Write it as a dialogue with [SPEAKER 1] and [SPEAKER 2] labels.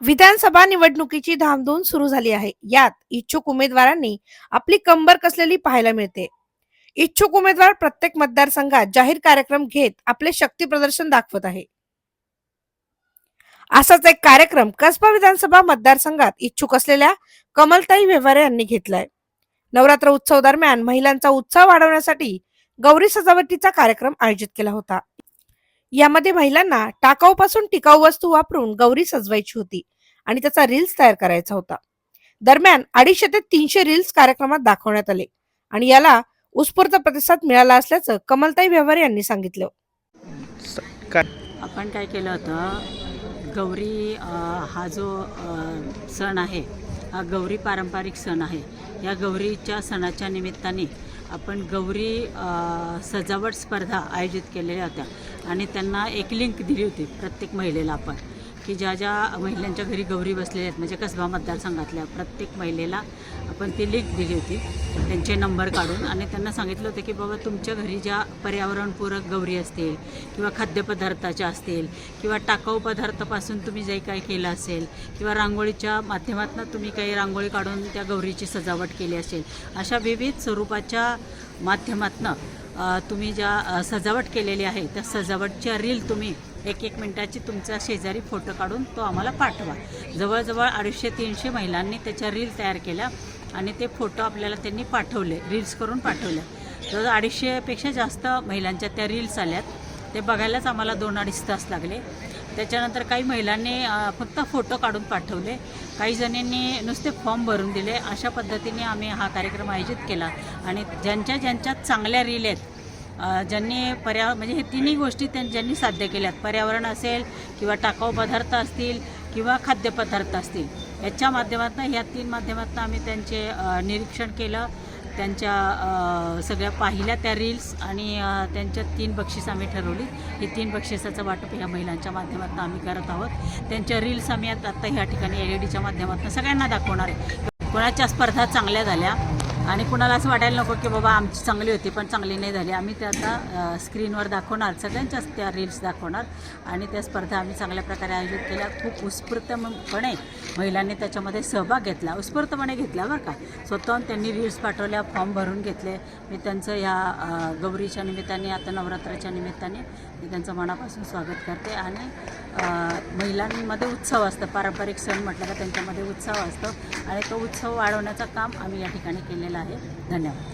[SPEAKER 1] विधानसभा निवडणुकीची धामधूम सुरू झाली आहे. यात इच्छुक उमेदवारांनी आपली कंबर कसलेली पाहायला मिळते? इच्छुक उमेदवार प्रत्येक मतदारसंघात जाहीर कार्यक्रम घेत आपले शक्ती प्रदर्शन दाखवत आहे. असाच एक कार्यक्रम कसबा विधानसभा मतदारसंघात इच्छुक असलेल्या कमलताई व्यवहारे यांनी घेतलाय. नवरात्र उत्सव दरम्यान महिलांचा उत्साह वाढवण्यासाठी गौरी सजावटीचा कार्यक्रम आयोजित केला होता. यामध्ये महिलांना टाकाऊपासून टिकाऊ वस्तू वापरून गौरी सजवायची होती आणि त्याचा रील्स तयार करायचा होता. दरम्यान अडीचशे ते तीनशे रील्स कार्यक्रमात दाखवण्यात आले आणि याला उत्स्फूर्त प्रतिसाद मिळाला असल्याचं कमलताई व्यवहार यांनी सांगितलं.
[SPEAKER 2] आपण काय केलं होतं गौरी हा जो सण आहे हा गौरी पारंपरिक सण आहे या गौरीच्या सणाच्या निमित्ताने आपण गौरी सजावट स्पर्धा आयोजित केलेल्या होत्या. आणि त्यांना एक लिंक दिली होती प्रत्येक महिलेला आपण. की ज्या ज्या महिलांच्या घरी गौरी बसलेल्या आहेत म्हणजे कसबा मतदारसंघातल्या प्रत्येक महिलेला आपण ती लिंक दिली होती. त्यांचे नंबर काढून आणि त्यांना सांगितलं होतं की बाबा तुमच्या घरी ज्या पर्यावरणपूरक गौरी असतील किंवा खाद्यपदार्थाच्या असतील किंवा टाकाऊ पदार्थापासून तुम्ही जे काही केलं असेल किंवा रांगोळीच्या माध्यमातून तुम्ही काही रांगोळी काढून त्या गौरीची सजावट केली असेल अशा विविध स्वरूपाच्या माध्यमातनं तुम्ही ज्या सजावट केलेली आहे त्या सजावटच्या रील तुम्ही एक एक मिनटाची तुमचा शेजारी फोटो काढून तो आम्हाला पाठवा. जवळजवळ अडीचशे तीनशे महिलांनी त्याच्या रील तयार केल्या आणि ते फोटो आपल्याला त्यांनी पाठवले रील्स करून पाठवले. तर अडीचशेपेक्षा जास्त महिलांच्या त्या रील्स आल्यात. ते बघायलाच आम्हाला दोन अडीच तास लागले. त्याच्यानंतर काही महिलांनी फक्त फोटो काढून पाठवले. काही जणींनी नुसते फॉर्म भरून दिले. अशा पद्धतीने आम्ही हा कार्यक्रम आयोजित केला. आणि ज्यांच्या ज्यांच्यात चांगल्या रील आहेत ज्यांनी पर्या म्हणजे हे तिन्ही गोष्टी त्यां ज्यांनी साध्य केल्यात. पर्यावरण असेल किंवा टाकाऊ पदार्थ असतील किंवा खाद्यपदार्थ असतील. याच्या माध्यमातून ह्या तीन माध्यमातून आम्ही त्यांचे निरीक्षण केलं. त्यांच्या सगळ्या पाहिल्या त्या रील्स आणि त्यांच्या तीन बक्षीस आम्ही ठरवली. हे तीन बक्षिसाचं वाटप ह्या महिलांच्या माध्यमातून आम्ही करत आहोत. त्यांच्या रील्स आम्ही आता आता ह्या ठिकाणी एल ई डीच्या माध्यमातून सगळ्यांना दाखवणार आहे. कोणाच्या स्पर्धा चांगल्या झाल्या आणि कुणाला असं वाटायला नको की बाबा आमची चांगली होती पण चांगली नाही झाली. आम्ही ते आता स्क्रीनवर दाखवणार सगळ्यांच्याच त्या रील्स दाखवणार. आणि त्या स्पर्धा आम्ही चांगल्या प्रकारे आयोजित केल्या. खूप उत्स्फूर्तपणे महिलांनी त्याच्यामध्ये सहभाग घेतला. उत्स्फूर्तपणे घेतला बरं का. स्वतःहून त्यांनी रील्स पाठवल्या फॉर्म भरून घेतले. मी त्यांचं ह्या गौरीच्या निमित्ताने आता नवरात्राच्या निमित्ताने मी त्यांचं मनापासून स्वागत करते. आणि महिलांमध्ये उत्सव असतं. पारंपरिक सण म्हटलं तर त्यांच्यामध्ये उत्सव असतो. आणि तो उत्सव वाढवण्याचं काम आम्ही या ठिकाणी केलेलं आहे. धन्यवाद.